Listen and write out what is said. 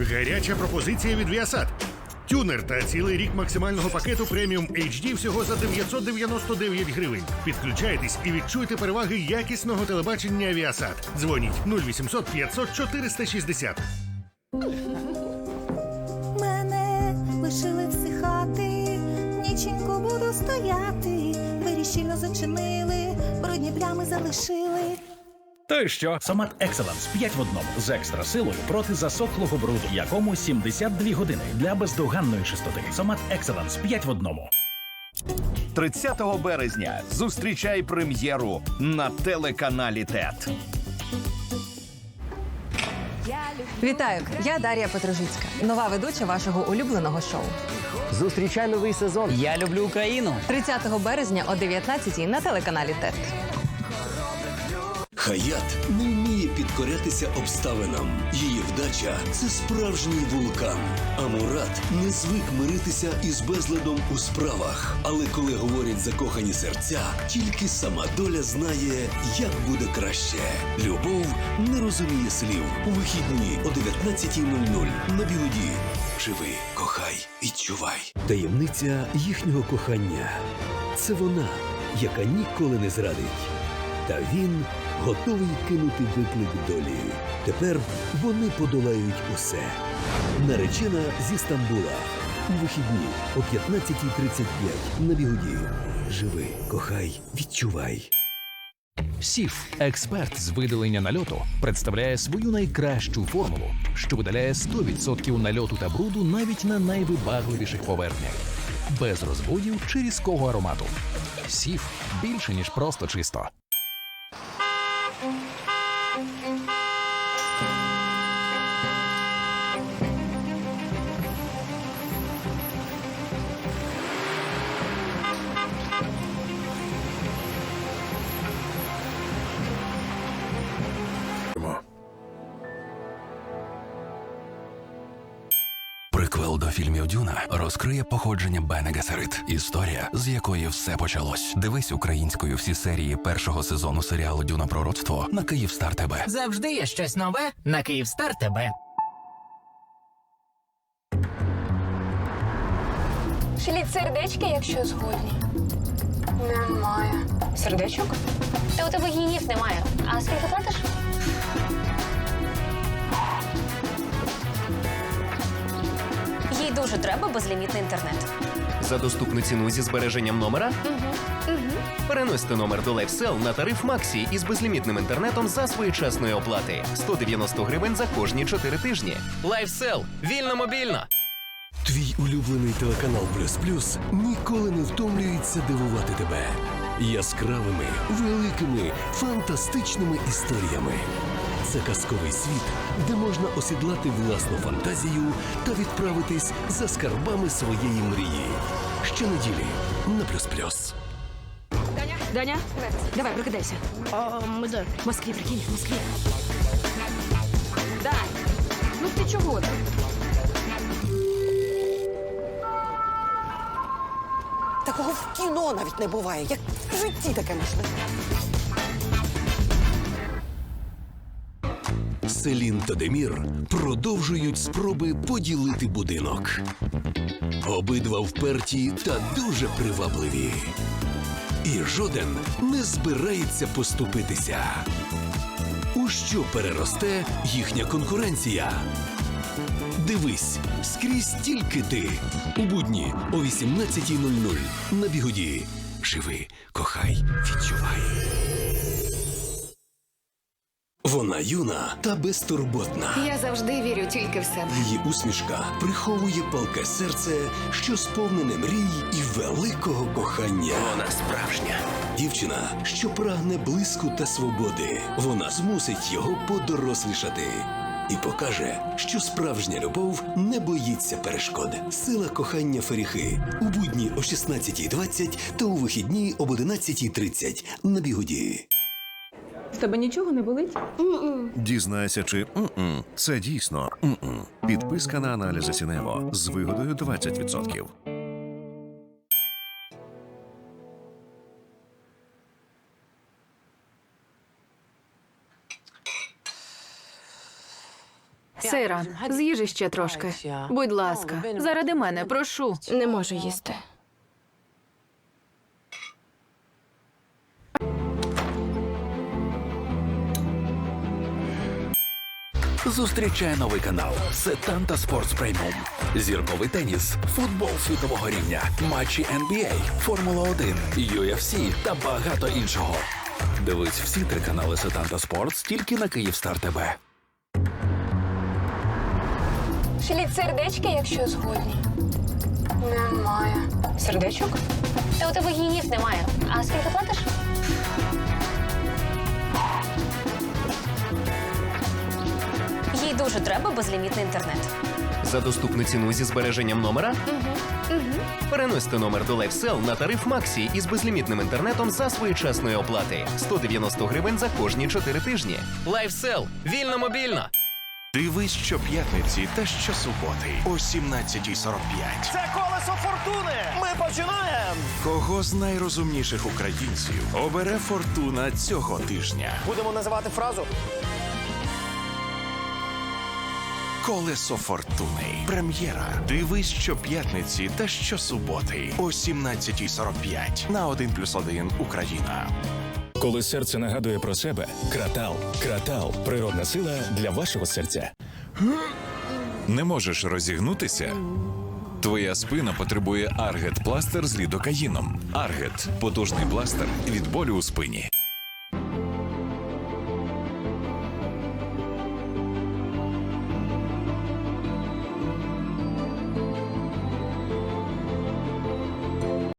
Гаряча пропозиція від Viasat. Тюнер та цілий рік максимального пакету преміум HD всього за 999 гривень. Підключайтесь і відчуйте переваги якісного телебачення Viasat. Дзвоніть 0800 500 460. Мене лишили всихати, ніченько буду стояти. Двері щільно зачинили, брудні плями залишили. То й що? Сомат Екселенс 5 в одному з екстра силою проти засохлого бруду, якому 72 години для бездоганної чистоти. Сомат Екселенс 5 в одному. 30 березня зустрічай прем'єру на телеканалі ТЕТ. Вітаю, я Дар'я Петрожицька, нова ведуча вашого улюбленого шоу. Зустрічай новий сезон. Я люблю Україну. 30 березня о 19 на телеканалі ТЕТ. Хаят не вміє підкорятися обставинам. Її вдача це справжній вулкан. А Мурат не звик миритися із безладом у справах. Але коли говорять закохані серця, тільки сама доля знає, як буде краще. Любов не розуміє слів. У вихідні о 19.00 на білоді. Живи, кохай, відчувай. Таємниця їхнього кохання це вона, яка ніколи не зрадить. Та він готовий кинути виклик долі. Тепер вони подолають усе. Наречена зі Стамбула. У вихідні о 15.35 на бігуді. Живи, кохай, відчувай. Сіф, експерт з видалення нальоту, представляє свою найкращу формулу, що видаляє 100% нальоту та бруду навіть на найвибагливіших поверхнях, без розводів чи різкого аромату. Сіф більше ніж просто чисто. Приквел до фільмів Дюна розкриє походження Бене Гесерит. Історія, з якої все почалось. Дивись українською всі серії першого сезону серіалу Дюна Пророцтво на Київстар ТБ. Завжди є щось нове на Київстар тебе. Шліть сердечки, якщо згодні. Немає. Сердечок? Та у тебе гігів немає. А скільки платиш? Дуже треба безлімітний інтернет. За доступну ціну зі збереженням номера? Переносьте номер до LifeSell на тариф Максі із безлімітним інтернетом за своєчасної оплати. 190 гривень за кожні 4 тижні. LifeSell. Вільно мобільно. Твій улюблений телеканал Плюс Плюс ніколи не втомлюється дивувати тебе яскравими, великими, фантастичними історіями. Це казковий світ, де можна осідлати власну фантазію та відправитись за скарбами своєї мрії. Щонеділі на Плюс Плюс. Даня, давай прокидайся. А, ми де? В Москві, прикинь, в Москві. Дань, ну ти чого там? Такого в кіно навіть не буває. Як в житті таке можливо. Селін та Демір продовжують спроби поділити будинок. Обидва вперті та дуже привабливі. І жоден не збирається поступитися. У що переросте їхня конкуренція? Дивись скрізь тільки ти. У будні о 18.00 на бігоді. Живи, кохай, відчувай. Вона юна та безтурботна. Я завжди вірю тільки в себе. Її усмішка приховує палке серце, що сповнене мрій і великого кохання. Вона справжня дівчина, що прагне блиску та свободи. Вона змусить його подорослішати і покаже, що справжня любов не боїться перешкод. Сила кохання Феріхи у будні о 16.20 та у вихідні об 11.30 на бігоді. В тебе нічого не болить? Дізнайся, чи м-м, це дійсно м-м. Підписка на аналізи Сінево з вигодою 20%. Сейра, з'їжи ще трошки. Будь ласка, заради мене, прошу. Не можу їсти. Зустрічає новий канал Сетанта Спортс Преміум. Зірковий теніс, футбол світового рівня, матчі NBA, Формула 1, UFC та багато іншого. Дивись всі три канали Сетанта Спортс тільки на Київстар ТВ. Шліть сердечки, якщо згодні. Немає. Сердечок? Та у тебе гігів немає. А скільки платиш? Дуже треба безлімітний інтернет. За доступну ціну зі збереженням номера переносьте номер до LifeSell на тариф Максі із безлімітним інтернетом за своєчасної оплати 190 гривень за кожні 4 тижні. LifeSell. вільно мобільно. Дивись щоп'ятниці та щосуботи о 17.45. Це колесо фортуни! Ми починаємо! Кого з найрозумніших українців обере фортуна цього тижня? Будемо називати фразу. Колесо фортуни. Прем'єра. Дивись щоп'ятниці та щосуботи о 17.45 на 1+,1 Україна. Коли серце нагадує про себе, кратал, кратал, природна сила для вашого серця. Не можеш розігнутися? Твоя спина потребує Аргет пластир з лідокаїном. Аргет потужний пластир від болю у спині.